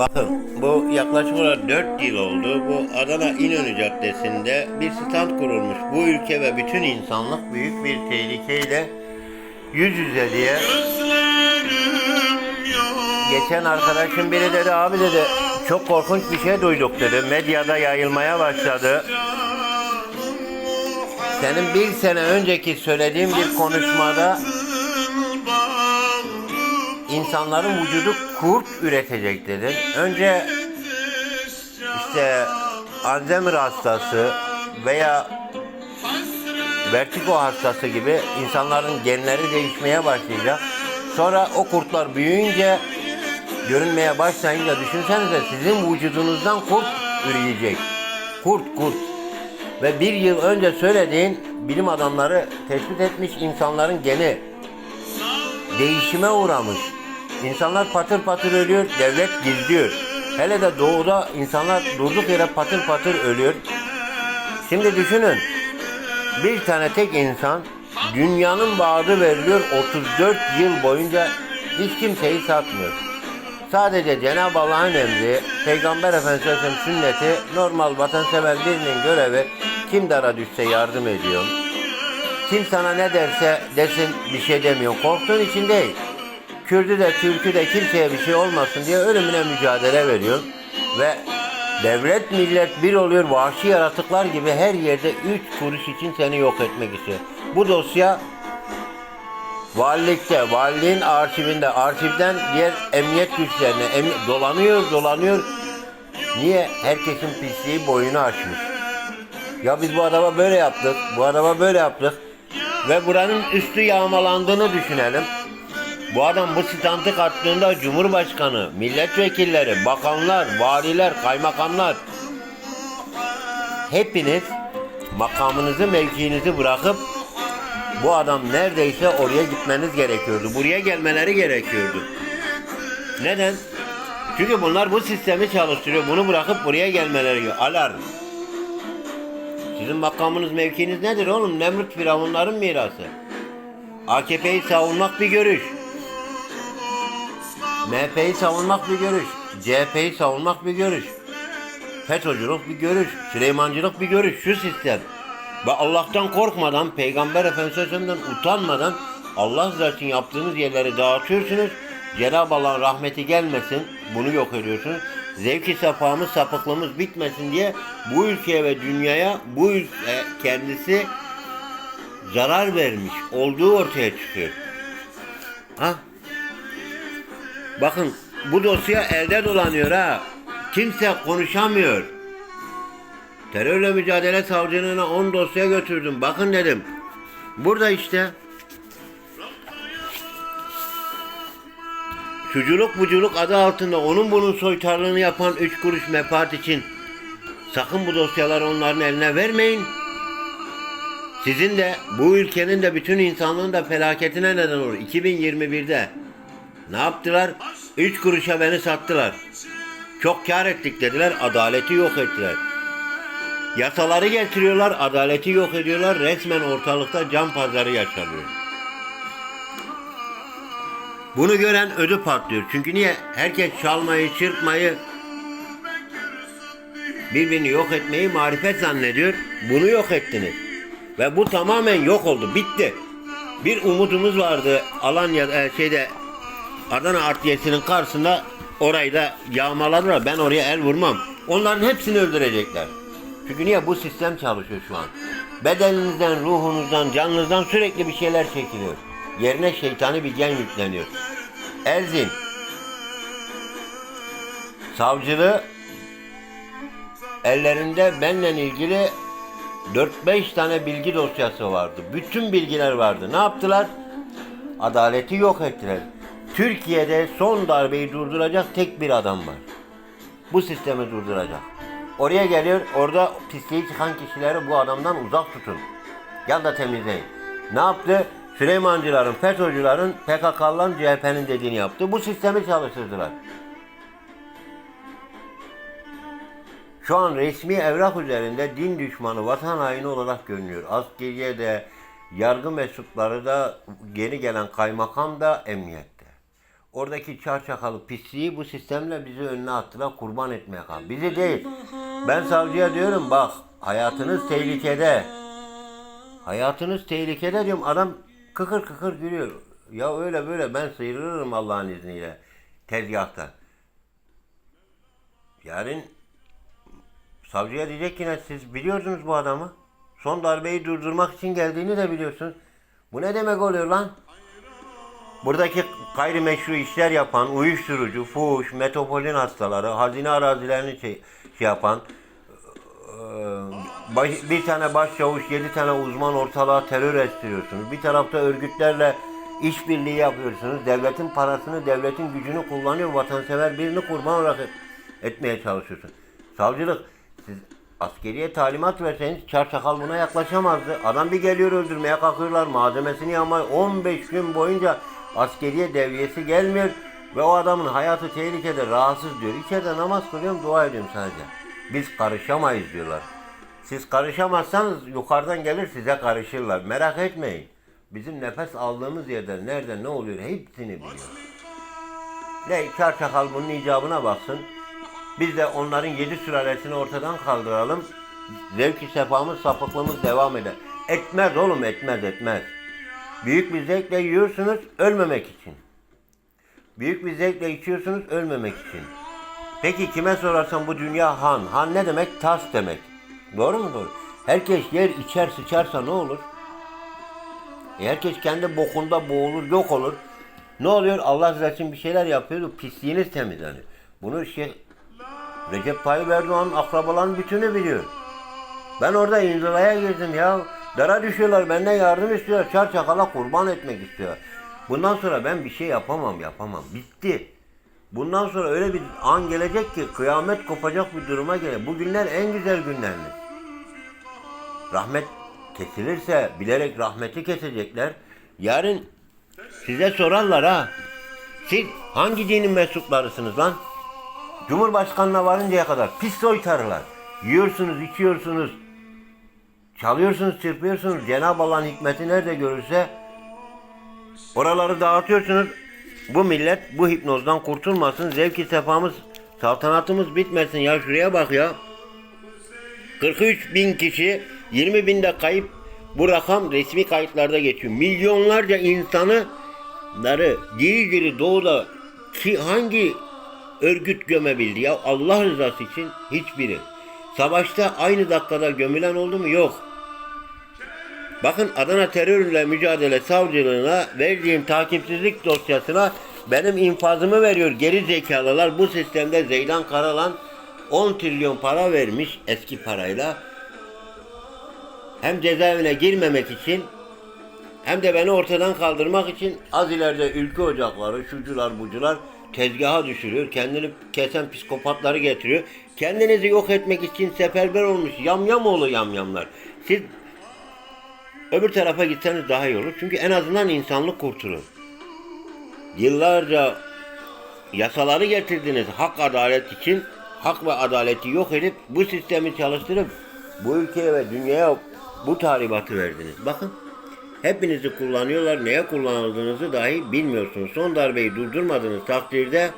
Bakın bu yaklaşık olarak 4 yıl oldu. Bu Adana İnönü Caddesi'nde bir stand kurulmuş. Bu ülke ve bütün insanlık büyük bir tehlikeyle yüz yüze diye. Geçen arkadaşım biri dedi abi dedi çok korkunç bir şey duyduk dedi. Medyada yayılmaya başladı. Senin bir sene önceki söylediğin bir konuşmada insanların vücudu kurt üretecek dedin. Önce işte Alzheimer hastası veya vertigo hastası gibi insanların genleri değişmeye başlayacak. Sonra o kurtlar büyüyünce görünmeye başlayınca düşünsenize sizin vücudunuzdan kurt üreyecek. Kurt kurt. Ve bir yıl önce söylediğin bilim adamları tespit etmiş insanların geni değişime uğramış. İnsanlar patır patır ölüyor, devlet gizliyor. Hele de doğuda insanlar durduk yere patır patır ölüyor. Şimdi düşünün, bir tane tek insan dünyanın vaadi veriliyor 34 yıl boyunca hiç kimseyi satmıyor. Sadece Cenab-ı Allah'ın emri, Peygamber Efendimiz'in sünneti, normal vatansever birinin görevi kim dara düşse yardım ediyor. Kim sana ne derse desin bir şey demiyor. Korktuğun için değil. Kürdü de Türk'ü de kimseye bir şey olmasın diye ölümüne mücadele veriyor. Ve devlet millet bir oluyor vahşi yaratıklar gibi her yerde üç kuruş için seni yok etmek istiyor. Bu dosya valilikte, valiliğin arşivinde, arşivden diğer emniyet güçlerine em- dolanıyor, dolanıyor. Niye? Herkesin pisliği boyunu aşmış. Ya biz bu adama böyle yaptık, bu adama böyle yaptık ve buranın üstü yağmalandığını düşünelim. Bu adam bu standı kattığında Cumhurbaşkanı, milletvekilleri, bakanlar, valiler, kaymakamlar hepiniz makamınızı, mevkiinizi bırakıp bu adam neredeyse oraya gitmeniz gerekiyordu. Buraya gelmeleri gerekiyordu. Neden? Çünkü bunlar bu sistemi çalıştırıyor. Bunu bırakıp buraya gelmeleri gerekiyor. Alarm. Sizin makamınız, mevkiniz nedir oğlum? Nemrut firavunların mirası. AKP'yi savunmak bir görüş. MHP'yi savunmak bir görüş. CHP'yi savunmak bir görüş. FETÖ'cülük bir görüş. Süleymancılık bir görüş. Şu sistem. Ve Allah'tan korkmadan, Peygamber Efendimiz'den utanmadan Allah zaten yaptığınız yerleri dağıtıyorsunuz. Cenab-ı Allah'ın rahmeti gelmesin. Bunu yok ediyorsunuz. Zevki safamız, sapıklığımız bitmesin diye bu ülkeye ve dünyaya bu ülke kendisi zarar vermiş olduğu ortaya çıkıyor. Ha? Bakın bu dosya elde dolanıyor ha. Kimse konuşamıyor. Terörle mücadele savcılığına 10 dosya götürdüm. Bakın dedim. Burada işte. Şuculuk buculuk adı altında onun bunun soytarlığını yapan 3 kuruş mefat için sakın bu dosyaları onların eline vermeyin. Sizin de bu ülkenin de bütün insanlığın da felaketine neden olur. 2021'de ne yaptılar? 3 kuruşa beni sattılar. Çok kar ettik dediler, adaleti yok ettiler. Yasaları getiriyorlar, adaleti yok ediyorlar. Resmen ortalıkta can pazarı yaşanıyor. Bunu gören ödü patlıyor. Çünkü niye? Herkes çalmayı, çırpmayı, birbirini yok etmeyi marifet zannediyor. Bunu yok ettiniz. Ve bu tamamen yok oldu. Bitti. Bir umudumuz vardı Alanya e, şeyde Adana Artiyesi'nin karşısında orayı da yağmaladılar. Ben oraya el vurmam. Onların hepsini öldürecekler. Çünkü niye? Bu sistem çalışıyor şu an. Bedeninizden, ruhunuzdan, canınızdan sürekli bir şeyler çekiliyor. Yerine şeytani bir gen yükleniyor. Erzin. Savcılığı ellerinde benle ilgili 4-5 tane bilgi dosyası vardı. Bütün bilgiler vardı. Ne yaptılar? Adaleti yok ettiler. Türkiye'de son darbeyi durduracak tek bir adam var. Bu sistemi durduracak. Oraya geliyor, orada pisliği çıkan kişileri bu adamdan uzak tutun. Gel de temizleyin. Ne yaptı? Süleymancıların, FETÖ'cülerin, PKK'ların, CHP'nin dediğini yaptı. Bu sistemi çalıştırdılar. Şu an resmi evrak üzerinde din düşmanı, vatan haini olarak görünüyor. Askeriye de, yargı mensupları da, yeni gelen kaymakam da emniyette. Oradaki çarçakalı pisliği bu sistemle bizi önüne attılar kurban etmeye kaldı. Bizi değil. Ben savcıya diyorum bak hayatınız tehlikede. Hayatınız tehlikede diyorum. Adam kıkır kıkır gülüyor. Ya öyle böyle ben sıyrılırım Allah'ın izniyle tezgahta. Yarın savcıya diyecek ki siz biliyordunuz bu adamı. Son darbeyi durdurmak için geldiğini de biliyorsunuz. Bu ne demek oluyor lan? Buradaki gayrimeşru işler yapan, uyuşturucu, fuhuş, metropolün hastaları, hazine arazilerini şey, şey yapan, baş- bir tane başçavuş, yedi tane uzman ortalığa terör estiriyorsunuz. Bir tarafta örgütlerle işbirliği yapıyorsunuz. Devletin parasını, devletin gücünü kullanıyor. Vatansever birini kurban olarak et- etmeye çalışıyorsun. Savcılık, siz askeriye talimat verseniz çarçakal buna yaklaşamazdı. Adam bir geliyor öldürmeye kalkıyorlar. Malzemesini yağma 15 gün boyunca askeriye devriyesi gelmiyor. Ve o adamın hayatı tehlikede rahatsız diyor. İçeride namaz kılıyorum dua ediyorum sadece. Biz karışamayız diyorlar. Siz karışamazsanız yukarıdan gelir size karışırlar. Merak etmeyin. Bizim nefes aldığımız yerde nerede ne oluyor hepsini biliyor. Ne kar çakal bunun icabına baksın. Biz de onların yedi sülalesini ortadan kaldıralım. Zevki sefamız, sapıklığımız devam eder. Etmez oğlum etmez etmez. Büyük bir zevkle yiyorsunuz ölmemek için. Büyük bir zevkle içiyorsunuz ölmemek için. Peki kime sorarsan bu dünya han. Han ne demek? Tas demek. Doğru mu doğru? Herkes yer içer sıçarsa ne olur? E herkes kendi bokunda boğulur, yok olur. Ne oluyor? Allah rızası için bir şeyler yapıyor, pisliğiniz temizleniyor. Bunu şey, Recep Tayyip Erdoğan'ın akrabalarının bütünü biliyor. Ben orada inzivaya girdim ya. Dara düşüyorlar, benden yardım istiyorlar. Çar çakala kurban etmek istiyor. Bundan sonra ben bir şey yapamam, yapamam. Bitti. Bundan sonra öyle bir an gelecek ki kıyamet kopacak bir duruma gelecek. Bu günler en güzel günleriniz. Rahmet kesilirse bilerek rahmeti kesecekler. Yarın size sorarlar ha. Siz hangi dinin mensuplarısınız lan? Cumhurbaşkanına varıncaya kadar pis soytarılar. Yiyorsunuz, içiyorsunuz. Çalıyorsunuz, çırpıyorsunuz. Cenab-ı Allah'ın hikmeti nerede görürse oraları dağıtıyorsunuz. Bu millet bu hipnozdan kurtulmasın. Zevki sefamız, saltanatımız bitmesin. Ya şuraya bak ya. 43 bin kişi, 20 binde kayıp. Bu rakam resmi kayıtlarda geçiyor. Milyonlarca insanı ları diri diri doğuda ki hangi örgüt gömebildi ya Allah rızası için hiçbiri. Savaşta aynı dakikada gömülen oldu mu? Yok. Bakın Adana terörle mücadele savcılığına verdiğim takipsizlik dosyasına benim infazımı veriyor. Geri zekalılar bu sistemde Zeydan Karalan 10 trilyon para vermiş eski parayla. Hem cezaevine girmemek için hem de beni ortadan kaldırmak için az ileride ülke ocakları, şucular, bucular tezgaha düşürüyor. Kendini kesen psikopatları getiriyor. Kendinizi yok etmek için seferber olmuş yamyam oğlu yamyamlar. Siz öbür tarafa gitseniz daha iyi olur. Çünkü en azından insanlık kurtulur. Yıllarca yasaları getirdiniz hak adalet için. Hak ve adaleti yok edip bu sistemi çalıştırıp bu ülkeye ve dünyaya bu tahribatı verdiniz. Bakın hepinizi kullanıyorlar. Neye kullanıldığınızı dahi bilmiyorsunuz. Son darbeyi durdurmadığınız takdirde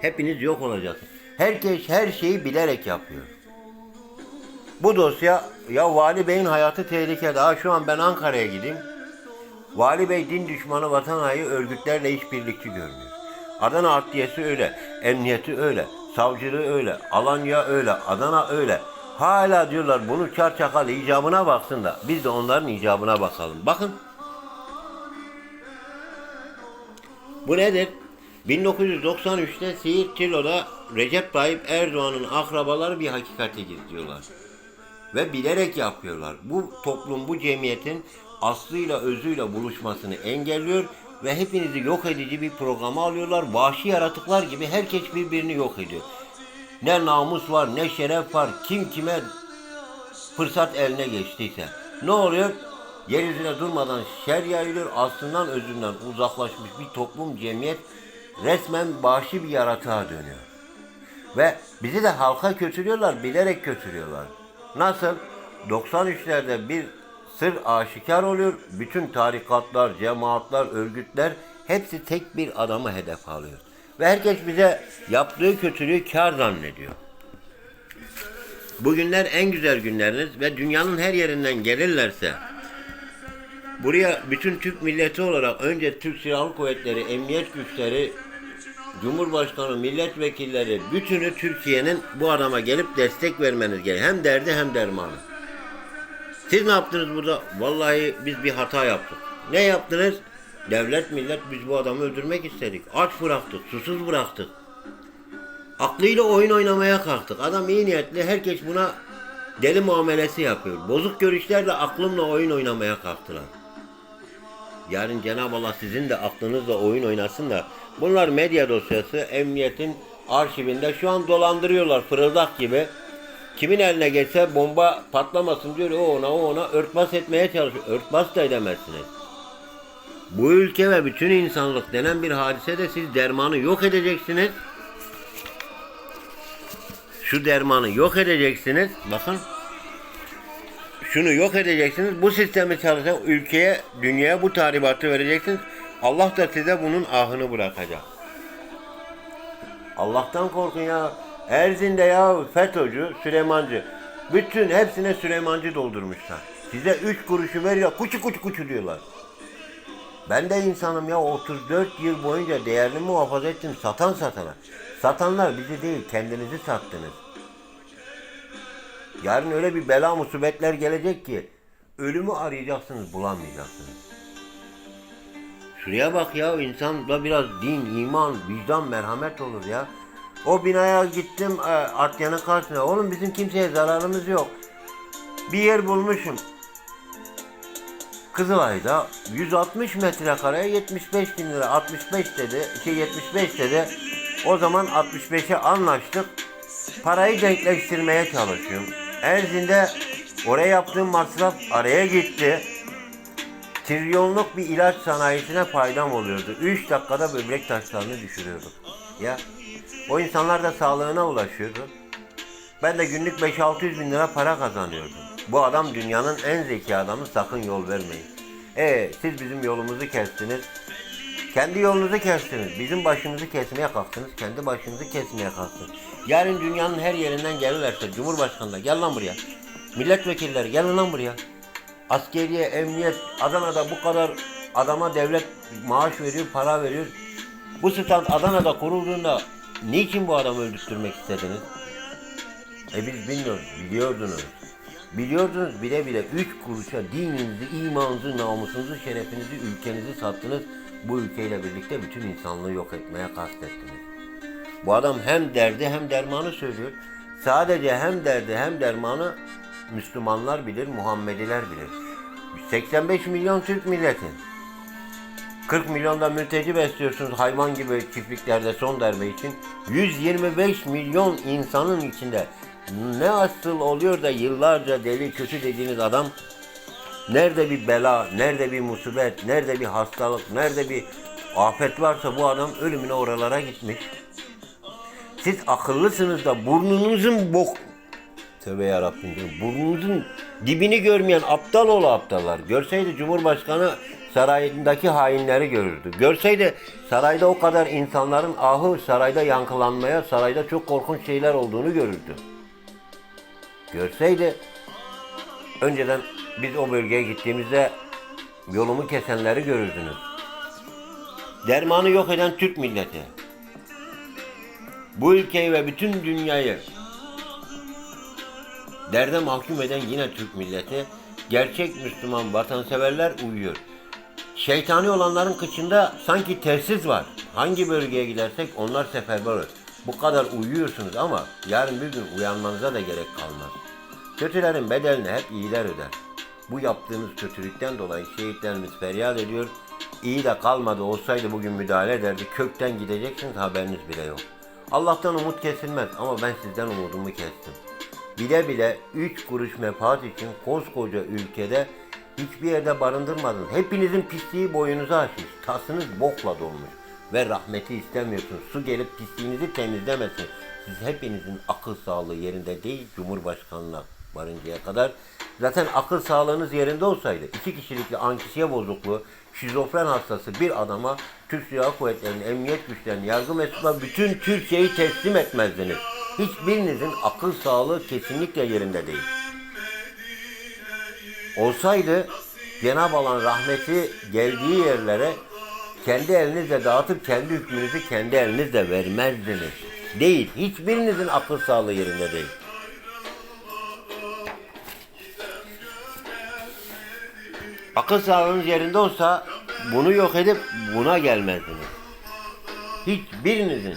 hepiniz yok olacaksınız. Herkes her şeyi bilerek yapıyor. Bu dosya ya Vali Bey'in hayatı tehlikede. Ha şu an ben Ankara'ya gideyim. Vali Bey din düşmanı vatan haini örgütlerle işbirlikçi görünüyor. Adana Adliyesi öyle, emniyeti öyle, savcılığı öyle, Alanya öyle, Adana öyle. Hala diyorlar bunu çarçakal icabına baksın da biz de onların icabına bakalım. Bakın. Bu nedir? 1993'te Siirt Tilo'da Recep Tayyip Erdoğan'ın akrabaları bir hakikati gizliyorlar. Ve bilerek yapıyorlar. Bu toplum, bu cemiyetin aslıyla özüyle buluşmasını engelliyor ve hepinizi yok edici bir programa alıyorlar. Vahşi yaratıklar gibi herkes birbirini yok ediyor. Ne namus var, ne şeref var, kim kime fırsat eline geçtiyse. Ne oluyor? Yeryüzüne durmadan şer yayılıyor. Aslından özünden uzaklaşmış bir toplum, cemiyet resmen vahşi bir yaratığa dönüyor. Ve bizi de halka kötülüyorlar, bilerek kötülüyorlar. Nasıl? 93'lerde bir sır aşikar oluyor. Bütün tarikatlar, cemaatler, örgütler Hepsi tek bir adamı hedef alıyor. Ve herkes bize yaptığı kötülüğü kar zannediyor. Bugünler en güzel günleriniz ve dünyanın her yerinden gelirlerse buraya bütün Türk milleti olarak önce Türk Silahlı Kuvvetleri, emniyet güçleri, Cumhurbaşkanı, milletvekilleri, bütünü Türkiye'nin bu adama gelip destek vermeniz gerekiyor. Hem derdi hem dermanı. Siz ne yaptınız burada? Vallahi biz bir hata yaptık. Ne yaptınız? Devlet millet biz bu adamı öldürmek istedik. Aç bıraktık, susuz bıraktık. Aklıyla oyun oynamaya kalktık. Adam iyi niyetli, herkes buna deli muamelesi yapıyor. Bozuk görüşlerle aklımla oyun oynamaya kalktılar. Yarın Cenab-ı Allah sizin de aklınızla oyun oynasın da bunlar medya dosyası emniyetin arşivinde şu an dolandırıyorlar fırıldak gibi. Kimin eline geçse bomba patlamasın diyor o ona o ona örtbas etmeye çalışıyor. Örtbas da edemezsiniz. Bu ülke ve bütün insanlık denen bir hadisede siz dermanı yok edeceksiniz. Şu dermanı yok edeceksiniz. Bakın şunu yok edeceksiniz. Bu sistemi çalışan ülkeye, dünyaya bu tahribatı vereceksiniz. Allah da size bunun ahını bırakacak. Allah'tan korkun ya. Erzin'de ya FETÖ'cü, Süleymancı. Bütün hepsine Süleymancı doldurmuşlar. Size üç kuruşu veriyor, kuçu kuçu kuçu diyorlar. Ben de insanım ya 34 yıl boyunca değerini muhafaza ettim satan satana. Satanlar bizi değil kendinizi sattınız. Yarın öyle bir bela musibetler gelecek ki ölümü arayacaksınız bulamayacaksınız. Şuraya bak ya insanda biraz din, iman, vicdan, merhamet olur ya. O binaya gittim e, Atya'nın karşısına. Oğlum bizim kimseye zararımız yok. Bir yer bulmuşum. Kızılay'da 160 metrekareye 75 bin lira 65 dedi şey 75 dedi o zaman 65'e anlaştık parayı denkleştirmeye çalışıyorum Erzin'de oraya yaptığım masraf araya gitti trilyonluk bir ilaç sanayisine faydam oluyordu 3 dakikada böbrek taşlarını düşürüyordum ya o insanlar da sağlığına ulaşıyordu ben de günlük 5-600 bin lira para kazanıyordum. Bu adam dünyanın en zeki adamı sakın yol vermeyin. E siz bizim yolumuzu kestiniz. Kendi yolunuzu kestiniz. Bizim başımızı kesmeye kalktınız. Kendi başınızı kesmeye kalktınız. Yarın dünyanın her yerinden gelirlerse Cumhurbaşkanı da gel lan buraya. Milletvekilleri gelin lan buraya. Askeriye, emniyet, Adana'da bu kadar adama devlet maaş veriyor, para veriyor. Bu stand Adana'da kurulduğunda niçin bu adamı öldürtmek istediniz? E biz bilmiyoruz, biliyordunuz. Biliyordunuz bile bile üç kuruşa dininizi, imanınızı, namusunuzu, şerefinizi, ülkenizi sattınız. Bu ülkeyle birlikte bütün insanlığı yok etmeye kastettiniz. Bu adam hem derdi hem dermanı söylüyor. Sadece hem derdi hem dermanı Müslümanlar bilir, Muhammediler bilir. 85 milyon Türk milleti. 40 milyonda mülteci besliyorsunuz hayvan gibi çiftliklerde son darbe için. 125 milyon insanın içinde ne asıl oluyor da yıllarca deli kötü dediğiniz adam nerede bir bela, nerede bir musibet, nerede bir hastalık, nerede bir afet varsa bu adam ölümüne oralara gitmiş. Siz akıllısınız da burnunuzun bok Tövbe yarabbim. Burnunuzun dibini görmeyen aptal oğlu aptallar. Görseydi Cumhurbaşkanı sarayındaki hainleri görürdü. Görseydi sarayda o kadar insanların ahı sarayda yankılanmaya, sarayda çok korkunç şeyler olduğunu görürdü. Görseydi önceden biz o bölgeye gittiğimizde yolumu kesenleri görürdünüz. Dermanı yok eden Türk milleti. Bu ülkeyi ve bütün dünyayı derde mahkum eden yine Türk milleti. Gerçek Müslüman vatanseverler uyuyor. Şeytani olanların kıçında sanki telsiz var. Hangi bölgeye gidersek onlar seferber olur. Bu kadar uyuyorsunuz ama yarın bir gün uyanmanıza da gerek kalmaz. Kötülerin bedelini hep iyiler öder. Bu yaptığınız kötülükten dolayı şehitlerimiz feryat ediyor. İyi de kalmadı olsaydı bugün müdahale ederdi. Kökten gideceksiniz haberiniz bile yok. Allah'tan umut kesilmez ama ben sizden umudumu kestim. Bile bile 3 kuruş menfaat için koskoca ülkede hiçbir yerde barındırmadınız. Hepinizin pisliği boyunuza aşmış. Tasınız bokla dolmuş. Ve rahmeti istemiyorsunuz. Su gelip pisliğinizi temizlemesin. Siz hepinizin akıl sağlığı yerinde değil Cumhurbaşkanına varıncaya kadar. Zaten akıl sağlığınız yerinde olsaydı iki kişilikli ankisiye bozukluğu şizofren hastası bir adama Türk Silahlı Kuvvetleri'nin, emniyet güçlerinin, yargı mensupları bütün Türkiye'yi teslim etmezdiniz. Hiçbirinizin akıl sağlığı kesinlikle yerinde değil. Olsaydı Cenab-ı Allah'ın rahmeti geldiği yerlere kendi elinizle dağıtıp kendi hükmünüzü kendi elinizle vermezdiniz. Değil. Hiçbirinizin akıl sağlığı yerinde değil. Akıl sağlığınız yerinde olsa bunu yok edip buna gelmezdiniz. Hiçbirinizin.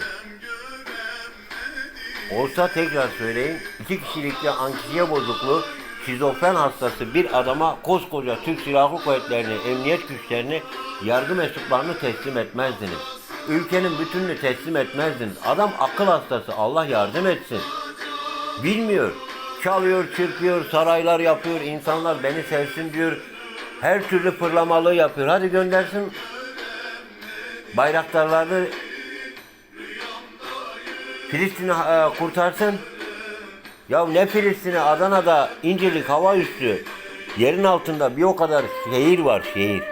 Olsa tekrar söyleyeyim, iki kişilikli anksiye bozukluğu, şizofren hastası bir adama koskoca Türk Silahlı Kuvvetleri'ni, emniyet güçlerini, yargı mensuplarını teslim etmezdiniz. Ülkenin bütününü teslim etmezdiniz. Adam akıl hastası, Allah yardım etsin. Bilmiyor. Çalıyor, çırpıyor, saraylar yapıyor, insanlar beni sevsin diyor. Her türlü fırlamalığı yapıyor. Hadi göndersin bayraktarları Filistin'i e, kurtarsın. Ya ne Filistin'i? Adana'da İncirlik hava üssü. Yerin altında bir o kadar şehir var şehir.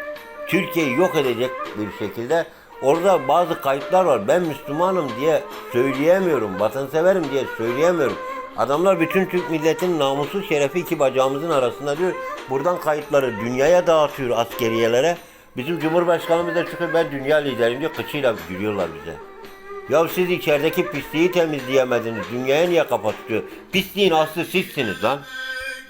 Türkiye'yi yok edecek bir şekilde. Orada bazı kayıtlar var. Ben Müslümanım diye söyleyemiyorum. Vatanseverim diye söyleyemiyorum. Adamlar bütün Türk milletinin namusu şerefi iki bacağımızın arasında diyor. Buradan kayıtları dünyaya dağıtıyor askeriyelere. Bizim Cumhurbaşkanımız da çıkıyor ben dünya lideriyim diyor. Kıçıyla gülüyorlar bize. Ya siz içerideki pisliği temizleyemediniz. Dünyaya niye kapatıyor? Pisliğin aslı sizsiniz lan.